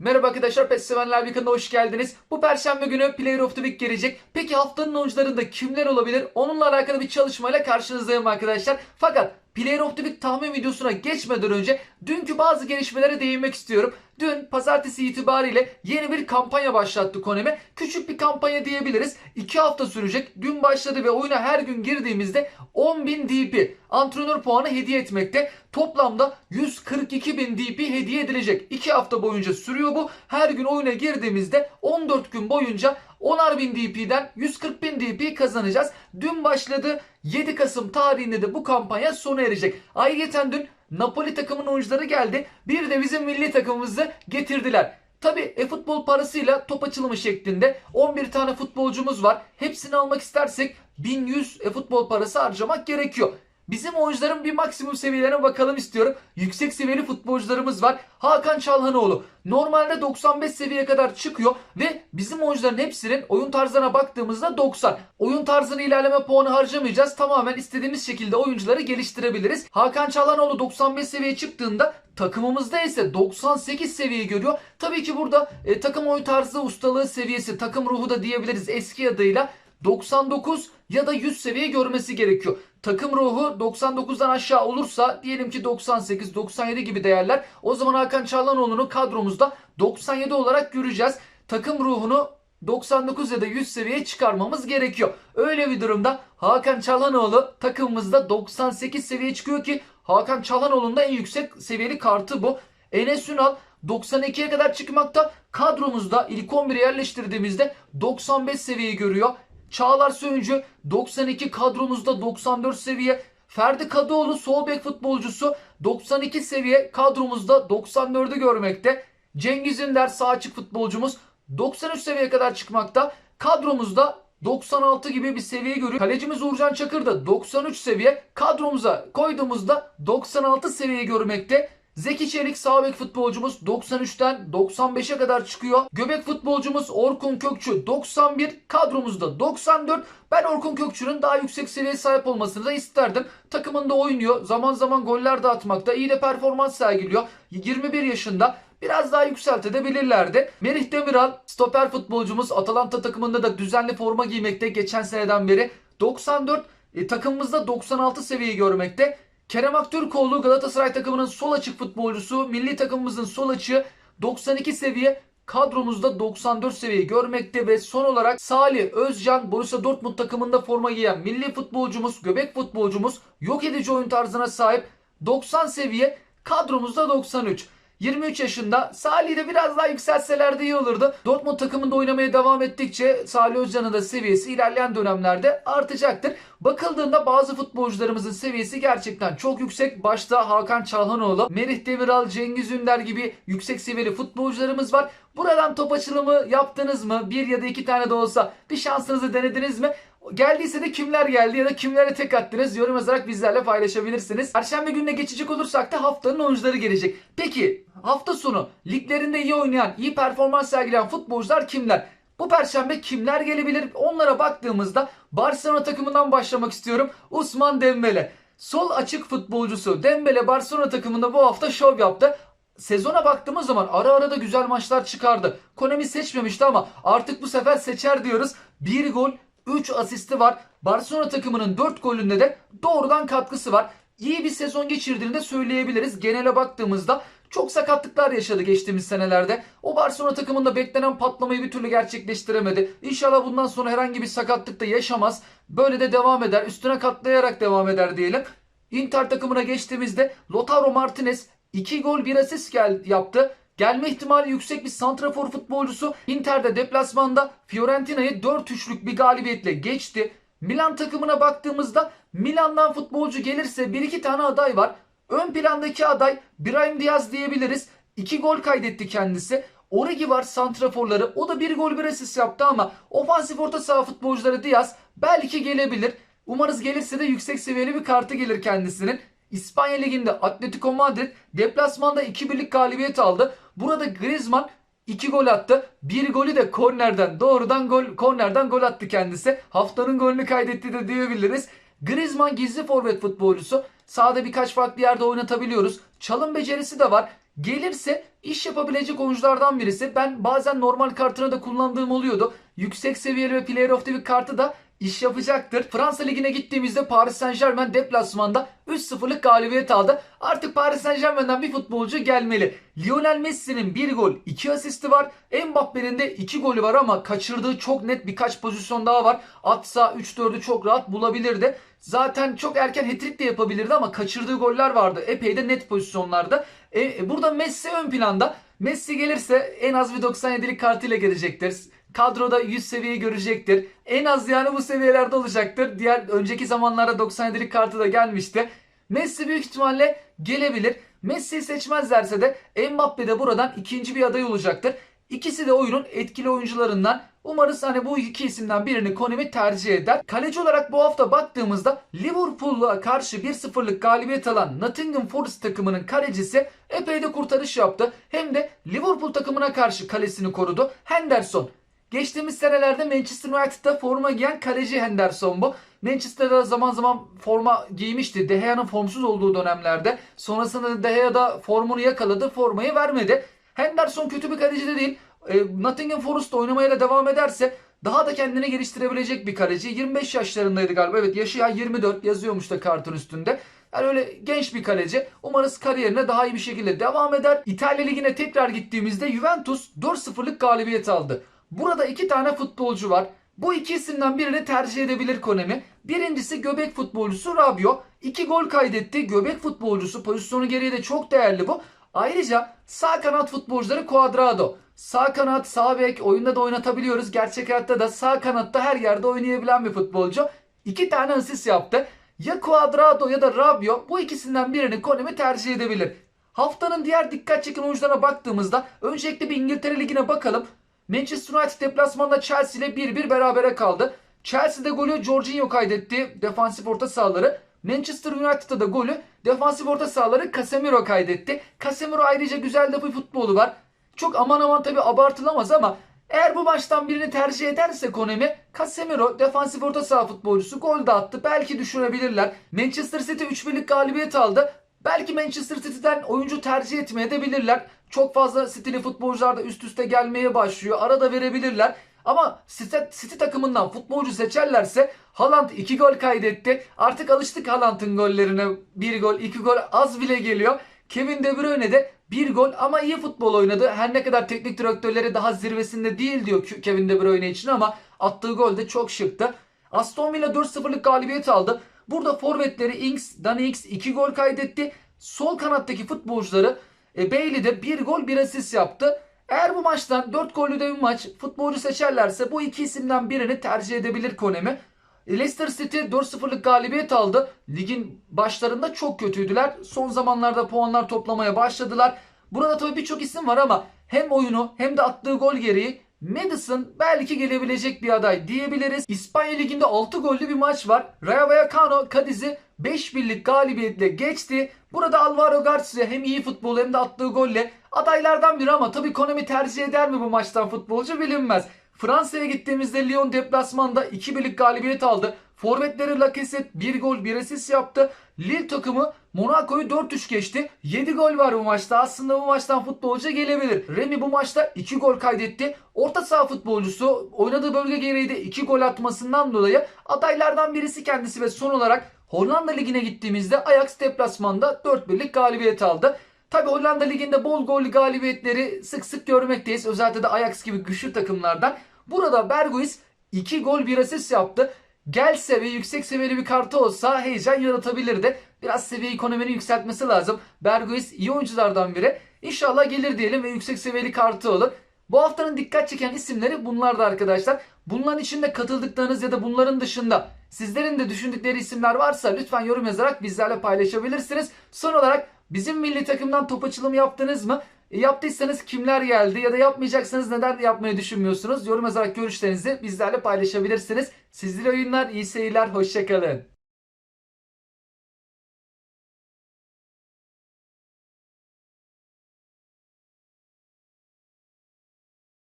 Merhaba arkadaşlar PES sevenler kanalına hoş geldiniz. Bu perşembe günü Player of the Week gelecek. Peki haftanın oyuncularında kimler olabilir? Onunla alakalı bir çalışmayla karşınızdayım arkadaşlar. Fakat Player of the Week tahmin videosuna geçmeden önce dünkü bazı gelişmelere değinmek istiyorum. Dün pazartesi itibariyle yeni bir kampanya başlattı Konami. Küçük bir kampanya diyebiliriz. 2 hafta sürecek. Dün başladı ve oyuna her gün girdiğimizde 10.000 DP antrenör puanı hediye etmekte. Toplamda 142.000 DP hediye edilecek. 2 hafta boyunca sürüyor bu. Her gün oyuna girdiğimizde 14 gün boyunca 10'ar bin DP'den 140 bin DP kazanacağız. Dün başladı. 7 Kasım tarihinde de bu kampanya sona erecek. Ayrıca dün Napoli takımının oyuncuları geldi. Bir de bizim milli takımımızı getirdiler. Tabi e-futbol parasıyla top açılımı şeklinde 11 tane futbolcumuz var. Hepsini almak istersek 1100 e-futbol parası harcamak gerekiyor. Bizim oyuncuların bir maksimum seviyelerine bakalım istiyorum. Yüksek seviyeli futbolcularımız var. Hakan Çalhanoğlu normalde 95 seviyeye kadar çıkıyor ve bizim oyuncuların hepsinin oyun tarzına baktığımızda 90. Oyun tarzını ilerleme puanı harcamayacağız. Tamamen istediğimiz şekilde oyuncuları geliştirebiliriz. Hakan Çalhanoğlu 95 seviyeye çıktığında takımımızda ise 98 seviye görüyor. Tabii ki burada e, takım oyun tarzı ustalığı seviyesi, takım ruhu da diyebiliriz eski adıyla 99 ya da 100 seviye görmesi gerekiyor. Takım ruhu 99'dan aşağı olursa diyelim ki 98, 97 gibi değerler. O zaman Hakan Çağlanoğlu'nu kadromuzda 97 olarak göreceğiz. Takım ruhunu 99 ya da 100 seviyeye çıkarmamız gerekiyor. Öyle bir durumda Hakan Çalhanoğlu takımımızda 98 seviyeye çıkıyor ki Hakan Çalhanoğlu'nun da en yüksek seviyeli kartı bu. Enes Ünal 92'ye kadar çıkmakta. Kadromuzda ilk 11'e yerleştirdiğimizde 95 seviyeyi görüyor. Çağlar Söyüncü 92 kadromuzda 94 seviye. Ferdi Kadıoğlu sol bek futbolcusu 92 seviye kadromuzda 94'ü görmekte. Cengiz Ünder sağ açık futbolcumuz 93 seviyeye kadar çıkmakta. Kadromuzda 96 gibi bir seviye görüyor. Kalecimiz Uğurcan Çakır da 93 seviye. Kadromuza koyduğumuzda 96 seviye görmekte. Zeki Çelik sağ bek futbolcumuz 93'ten 95'e kadar çıkıyor. Göbek futbolcumuz Orkun Kökçü 91, kadromuzda 94. Ben Orkun Kökçü'nün daha yüksek seviyeye sahip olmasını da isterdim. Takımında oynuyor. Zaman zaman goller de atmakta. iyi de performans sergiliyor. 21 yaşında. Biraz daha yükseltebilirlerdi. Merih Demiral stoper futbolcumuz Atalanta takımında da düzenli forma giymekte geçen seneden beri. 94 e, takımımızda 96 seviyeyi görmekte. Kerem Aktürkoğlu Galatasaray takımının sol açık futbolcusu. Milli takımımızın sol açığı 92 seviye. Kadromuzda 94 seviyeyi görmekte ve son olarak Salih Özcan Borussia Dortmund takımında forma giyen milli futbolcumuz, göbek futbolcumuz yok edici oyun tarzına sahip 90 seviye kadromuzda 93. 23 yaşında Salih'i de biraz daha yükseltselerdi iyi olurdu. Dortmund takımında oynamaya devam ettikçe Salih Özcan'ın da seviyesi ilerleyen dönemlerde artacaktır. Bakıldığında bazı futbolcularımızın seviyesi gerçekten çok yüksek. Başta Hakan Çalhanoğlu, Merih Demiral, Cengiz Ünder gibi yüksek seviyeli futbolcularımız var. Buradan top açılımı yaptınız mı? Bir ya da iki tane de olsa bir şansınızı denediniz mi? Geldiyse de kimler geldi ya da kimlere tek attınız yorum yazarak bizlerle paylaşabilirsiniz. Perşembe gününe geçecek olursak da haftanın oyuncuları gelecek. Peki hafta sonu liglerinde iyi oynayan, iyi performans sergileyen futbolcular kimler? Bu perşembe kimler gelebilir? Onlara baktığımızda Barcelona takımından başlamak istiyorum. Usman Dembele. Sol açık futbolcusu Dembele Barcelona takımında bu hafta şov yaptı. Sezona baktığımız zaman ara ara da güzel maçlar çıkardı. Konami seçmemişti ama artık bu sefer seçer diyoruz. 1 gol 3 asisti var. Barcelona takımının 4 golünde de doğrudan katkısı var. İyi bir sezon geçirdiğini de söyleyebiliriz. Genele baktığımızda çok sakatlıklar yaşadı geçtiğimiz senelerde. O Barcelona takımında beklenen patlamayı bir türlü gerçekleştiremedi. İnşallah bundan sonra herhangi bir sakatlık da yaşamaz. Böyle de devam eder. Üstüne katlayarak devam eder diyelim. Inter takımına geçtiğimizde Lautaro Martinez 2 gol 1 asist gel yaptı. Gelme ihtimali yüksek bir santrafor futbolcusu Inter'de deplasmanda Fiorentina'yı 4-3'lük bir galibiyetle geçti. Milan takımına baktığımızda Milan'dan futbolcu gelirse 1-2 tane aday var. Ön plandaki aday Brahim Diaz diyebiliriz. 2 gol kaydetti kendisi. Origi var santraforları. O da 1 gol 1 asist yaptı ama ofansif orta saha futbolcuları Diaz belki gelebilir. Umarız gelirse de yüksek seviyeli bir kartı gelir kendisinin. İspanya Ligi'nde Atletico Madrid deplasmanda 2-1'lik galibiyet aldı. Burada Griezmann 2 gol attı. Bir golü de kornerden doğrudan gol kornerden gol attı kendisi. Haftanın golünü kaydetti de diyebiliriz. Griezmann gizli forvet futbolcusu. Sağda birkaç farklı yerde oynatabiliyoruz. Çalım becerisi de var. Gelirse iş yapabilecek oyunculardan birisi. Ben bazen normal kartını da kullandığım oluyordu. Yüksek seviyeli ve Player of the Week kartı da iş yapacaktır. Fransa Ligi'ne gittiğimizde Paris Saint Germain deplasmanda 3-0'lık galibiyet aldı. Artık Paris Saint Germain'den bir futbolcu gelmeli. Lionel Messi'nin 1 gol 2 asisti var. Mbappe'nin de 2 golü var ama kaçırdığı çok net birkaç pozisyon daha var. Atsa 3-4'ü çok rahat bulabilirdi. Zaten çok erken hat-trick de yapabilirdi ama kaçırdığı goller vardı. Epey de net pozisyonlarda. E, burada Messi ön planda. Messi gelirse en az bir 97'lik kartıyla gelecektir. Kadroda 100 seviyeyi görecektir. En az yani bu seviyelerde olacaktır. Diğer önceki zamanlarda 97'lik kartı da gelmişti. Messi büyük ihtimalle gelebilir. Messi'yi seçmezlerse de Mbappe de buradan ikinci bir aday olacaktır. İkisi de oyunun etkili oyuncularından. Umarız hani bu iki isimden birini Konami tercih eder. Kaleci olarak bu hafta baktığımızda Liverpool'a karşı 1-0'lık galibiyet alan Nottingham Forest takımının kalecisi epey de kurtarış yaptı. Hem de Liverpool takımına karşı kalesini korudu. Henderson Geçtiğimiz senelerde Manchester United'da forma giyen kaleci Henderson bu. Manchester'da zaman zaman forma giymişti. De Gea'nın formsuz olduğu dönemlerde. Sonrasında De Gea da formunu yakaladı. Formayı vermedi. Henderson kötü bir kaleci de değil. E, Nottingham Forest'ta oynamaya da devam ederse daha da kendini geliştirebilecek bir kaleci. 25 yaşlarındaydı galiba. Evet yaşı ya 24 yazıyormuş da kartın üstünde. Yani öyle genç bir kaleci. Umarız kariyerine daha iyi bir şekilde devam eder. İtalya Ligi'ne tekrar gittiğimizde Juventus 4-0'lık galibiyet aldı. Burada iki tane futbolcu var. Bu iki isimden birini tercih edebilir Konemi. Birincisi göbek futbolcusu Rabio. İki gol kaydetti. Göbek futbolcusu pozisyonu gereği de çok değerli bu. Ayrıca sağ kanat futbolcuları Cuadrado. Sağ kanat, sağ bek oyunda da oynatabiliyoruz. Gerçek hayatta da sağ kanatta her yerde oynayabilen bir futbolcu. İki tane asist yaptı. Ya Cuadrado ya da Rabio bu ikisinden birini Konemi tercih edebilir. Haftanın diğer dikkat çeken oyuncularına baktığımızda öncelikle bir İngiltere Ligi'ne bakalım. Manchester United deplasmanda Chelsea ile 1-1 berabere kaldı. Chelsea'de golü Jorginho kaydetti. Defansif orta sahaları. Manchester United'da da golü defansif orta sahaları Casemiro kaydetti. Casemiro ayrıca güzel de bir futbolu var. Çok aman aman tabi abartılamaz ama eğer bu maçtan birini tercih ederse Konemi, Casemiro defansif orta saha futbolcusu gol de attı. Belki düşürebilirler. Manchester City 3-1'lik galibiyet aldı. Belki Manchester City'den oyuncu tercih etmeye edebilirler. Çok fazla City'li futbolcular da üst üste gelmeye başlıyor. Arada verebilirler. Ama City, City takımından futbolcu seçerlerse Haaland 2 gol kaydetti. Artık alıştık Haaland'ın gollerine. 1 gol, 2 gol az bile geliyor. Kevin De Bruyne de 1 gol ama iyi futbol oynadı. Her ne kadar teknik direktörleri daha zirvesinde değil diyor Kevin De Bruyne için ama attığı gol de çok şıktı. Aston Villa 4-0'lık galibiyet aldı. Burada forvetleri Ings, Danny Ings 2 gol kaydetti. Sol kanattaki futbolcuları e, Bailey de 1 gol 1 asist yaptı. Eğer bu maçtan 4 gollü de bir maç futbolcu seçerlerse bu iki isimden birini tercih edebilir Konemi. E, Leicester City 4-0'lık galibiyet aldı. Ligin başlarında çok kötüydüler. Son zamanlarda puanlar toplamaya başladılar. Burada tabii birçok isim var ama hem oyunu hem de attığı gol gereği Madison belki gelebilecek bir aday diyebiliriz. İspanya Ligi'nde 6 gollü bir maç var. Rayo Vallecano Cadiz'i 5 birlik galibiyetle geçti. Burada Alvaro Garcia hem iyi futbol hem de attığı golle adaylardan biri ama tabii Konami tercih eder mi bu maçtan futbolcu bilinmez. Fransa'ya gittiğimizde Lyon deplasmanda 2 birlik galibiyet aldı. Forvetleri Lacazette 1 gol 1 asist yaptı. Lille takımı Monaco'yu 4-3 geçti. 7 gol var bu maçta. Aslında bu maçtan futbolcu gelebilir. Remy bu maçta 2 gol kaydetti. Orta saha futbolcusu oynadığı bölge gereği de 2 gol atmasından dolayı adaylardan birisi kendisi ve son olarak Hollanda Ligi'ne gittiğimizde Ajax deplasmanda 4-1'lik galibiyet aldı. Tabi Hollanda Ligi'nde bol gol galibiyetleri sık sık görmekteyiz. Özellikle de Ajax gibi güçlü takımlardan. Burada Berguis 2 gol 1 asist yaptı. Gelse ve yüksek seviyeli bir kartı olsa heyecan yaratabilirdi. Biraz seviye ekonominin yükseltmesi lazım. Berguis iyi oyunculardan biri. İnşallah gelir diyelim ve yüksek seviyeli kartı olur. Bu haftanın dikkat çeken isimleri bunlardı arkadaşlar. Bunların içinde katıldıklarınız ya da bunların dışında sizlerin de düşündükleri isimler varsa lütfen yorum yazarak bizlerle paylaşabilirsiniz. Son olarak bizim milli takımdan top açılımı yaptınız mı? E, yaptıysanız kimler geldi ya da yapmayacaksanız neden yapmayı düşünmüyorsunuz? Yorum yazarak görüşlerinizi bizlerle paylaşabilirsiniz. Sizlere oyunlar, iyi seyirler, hoşçakalın.